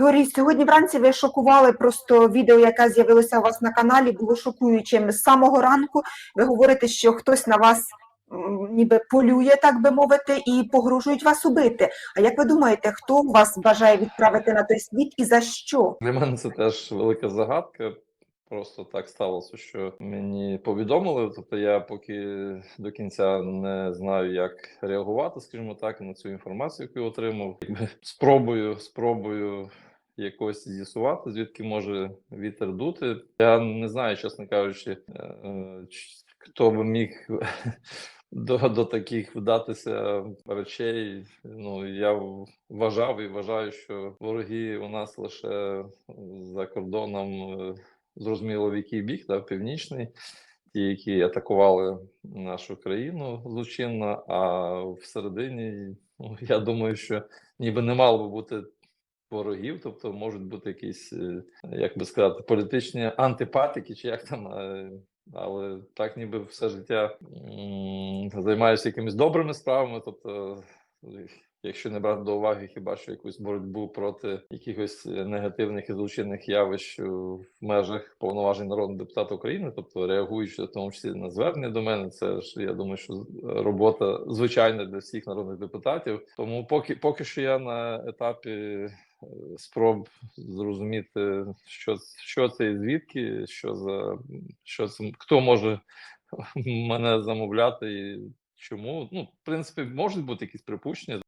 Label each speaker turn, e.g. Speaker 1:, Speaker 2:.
Speaker 1: Георгій, сьогодні вранці ви шокували просто відео, яке з'явилося у вас на каналі, було шокуючим. З самого ранку ви говорите, що хтось на вас ніби полює, так би мовити, і погрожують вас убити. А як ви думаєте, хто вас бажає відправити на той світ і за що?
Speaker 2: Для мене це теж велика загадка. Просто так сталося, що мені повідомили. Тобто я поки до кінця не знаю, як реагувати, скажімо так, на цю інформацію, яку отримав. Спробую, спробую якось з'ясувати, звідки може вітер дути. Я не знаю, чесно кажучи, е, хто би міг до, до таких вдатися речей. Ну я вважав і вважаю, що вороги у нас лише за кордоном. е, Зрозуміло, в який бік, да, північний, ті, які атакували нашу країну злочинно, а всередині, ну, я думаю, що ніби не мало би бути ворогів, тобто можуть бути якісь, е, як би сказати, політичні антипатики, чи як там. е, Але так, ніби все життя займаюся якимись добрими справами, тобто. Якщо не брати до уваги хіба що якусь боротьбу проти якихось негативних і злочинних явищ в межах повноважень народного депутата України, тобто реагуючи в тому числі на звернення до мене, це ж я думаю, що робота звичайна для всіх народних депутатів. Тому поки поки що я на етапі спроб зрозуміти, що що це і звідки, що за що це хто може мене замовляти і чому. Ну, в принципі, можуть бути якісь припущення.